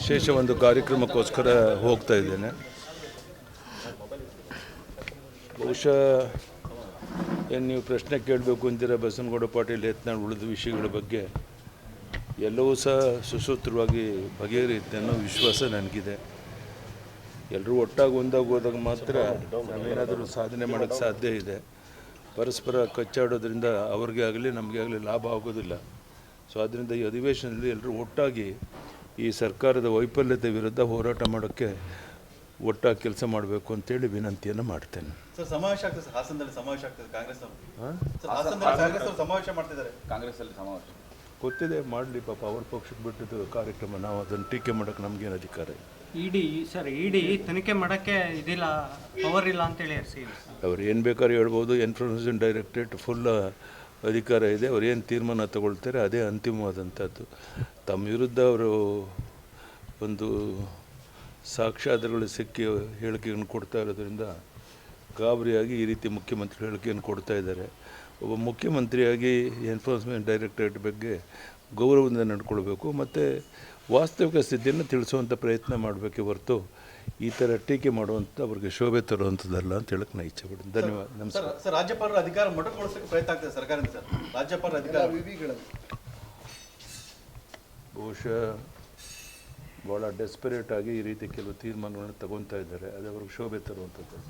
ವಿಶೇಷ ಒಂದು ಕಾರ್ಯಕ್ರಮಕ್ಕೋಸ್ಕರ ಹೋಗ್ತಾ ಇದ್ದೇನೆ. ಬಹುಶಃ ಏನು ನೀವು ಪ್ರಶ್ನೆ ಕೇಳಬೇಕು ಅಂತೀರ? ಬಸನಗೌಡ ಪಾಟೀಲ್ ಯತ್ನಾಳ್ ಉಳಿದ ವಿಷಯಗಳ ಬಗ್ಗೆ. ಎಲ್ಲವೂ ಸಹ ಸುಸೂತ್ರವಾಗಿ ಬಗೆಹರಿಯುತ್ತೆ ಅನ್ನೋ ವಿಶ್ವಾಸ ನನಗಿದೆ. ಎಲ್ಲರೂ ಒಟ್ಟಾಗಿ ಒಂದಾಗಿ ಹೋದಾಗ ಮಾತ್ರ ನಾವೇನಾದರೂ ಸಾಧನೆ ಮಾಡೋಕ್ಕೆ ಸಾಧ್ಯ ಇದೆ. ಪರಸ್ಪರ ಕಚ್ಚಾಡೋದ್ರಿಂದ ಅವ್ರಿಗೆ ಆಗಲಿ, ನಮಗೆ ಆಗಲಿ ಲಾಭ ಆಗೋದಿಲ್ಲ. ಸೊ ಅದರಿಂದ ಈ ಅಧಿವೇಶನದಲ್ಲಿ ಎಲ್ಲರೂ ಒಟ್ಟಾಗಿ ಈ ಸರ್ಕಾರದ ವೈಫಲ್ಯತೆ ವಿರುದ್ಧ ಹೋರಾಟ ಮಾಡೋಕ್ಕೆ ಒಟ್ಟಾಗಿ ಕೆಲಸ ಮಾಡಬೇಕು ಅಂತೇಳಿ ವಿನಂತಿಯನ್ನು ಮಾಡ್ತೇನೆ. ಸರ್ ಸಮಾವೇಶ ಆಗ್ತದೆ ಸರ್ ಹಾಸನದಲ್ಲಿ ಸಮಾವೇಶ ಆಗ್ತದೆ ಕಾಂಗ್ರೆಸ್ ಅವರು ಸರ್ ಹಾಸನದಲ್ಲಿ ಕಾಂಗ್ರೆಸ್ ಅವರು ಸಮಾವೇಶ ಮಾಡ್ತಿದ್ದಾರೆ. ಕಾಂಗ್ರೆಸ್ ಅಲ್ಲಿ ಸಮಾವೇಶ. ಗೊತ್ತಿದೆ ಮಾಡಲಿ ಪಾಪ ಅವ್ರ ಪಕ್ಷಕ್ಕೆ ಬಿಟ್ಟಿದ್ದು ಕಾರ್ಯಕ್ರಮ ನಾವು ಅದನ್ನು ಟೀಕೆ ಮಾಡೋಕ್ಕೆ ನಮಗೇನು ಅಧಿಕಾರ ಇಲ್ಲ. ಇಡಿ ಸರ್ ಇಡಿ ತನಿಖೆ ಮಾಡೋಕ್ಕೆ ಇದಿಲ್ಲ ಪವರ್ ಇಲ್ಲ ಅಂತೇಳಿ ಹೇಳಿ ಅವ್ರು ಏನು ಬೇಕಾದ್ರೂ ಹೇಳ್ಬೋದು ಇನ್ಫಾರ್ಮೇಷನ್ ಡೈರೆಕ್ಟರೇಟ್ ಫುಲ್ ಅಧಿಕಾರ ಇದೆ ಅವ್ರು ಏನು ತೀರ್ಮಾನ ತಗೊಳ್ತಾರೆ ಅದೇ ಅಂತಿಮವಾದಂಥದ್ದು. ತಮ್ಮ ವಿರುದ್ಧ ಅವರು ಒಂದು ಸಾಕ್ಷ್ಯಾಧಾರಗಳು ಸಿಕ್ಕಿ ಹೇಳಿಕೆಯನ್ನು ಕೊಡ್ತಾ ಇರೋದ್ರಿಂದ ಗಾಬರಿಯಾಗಿ ಈ ರೀತಿ ಮುಖ್ಯಮಂತ್ರಿ ಹೇಳಿಕೆಯನ್ನು ಕೊಡ್ತಾ ಇದ್ದಾರೆ. ಒಬ್ಬ ಮುಖ್ಯಮಂತ್ರಿಯಾಗಿ ಎನ್ಫೋರ್ಸ್ಮೆಂಟ್ ಡೈರೆಕ್ಟರೇಟ್ ಬಗ್ಗೆ ಗೌರವದಿಂದ ನಡ್ಕೊಳ್ಬೇಕು ಮತ್ತು ವಾಸ್ತವಿಕ ಸ್ಥಿತಿಯನ್ನು ತಿಳಿಸುವಂಥ ಪ್ರಯತ್ನ ಮಾಡಬೇಕೇ ಹೊರತು ಈ ಥರ ಟೀಕೆ ಮಾಡುವಂಥ ಅವ್ರಿಗೆ ಶೋಭೆ ತರುವಂಥದ್ದಲ್ಲ ಅಂತ ಹೇಳಕ್ಕೆ ನಾ ಇಚ್ಛೆ ಪಡ್ತೀನಿ. ಧನ್ಯವಾದ. ನಮಸ್ಕಾರ. ಸರ್ ಸರ್ ರಾಜ್ಯಪಾಲರ ಅಧಿಕಾರ ಮೊಟಕುಗೊಳಿಸಕ್ಕೆ ಪ್ರಯತ್ನ ಆಗ್ತದೆ ಸರ್ಕಾರದಿಂದ ಸರ್. ರಾಜ್ಯಪಾಲರ ಅಧಿಕಾರ. ಬಹುಶಃ ಭಾಳ ಡೆಸ್ಪರೇಟ್ ಆಗಿ ಈ ರೀತಿ ಕೆಲವು ತೀರ್ಮಾನಗಳನ್ನ ತಗೊತಾ ಇದ್ದಾರೆ. ಅದೇ ಅವ್ರಿಗೆ ಶೋಭೆ ತರುವಂಥದ್ದು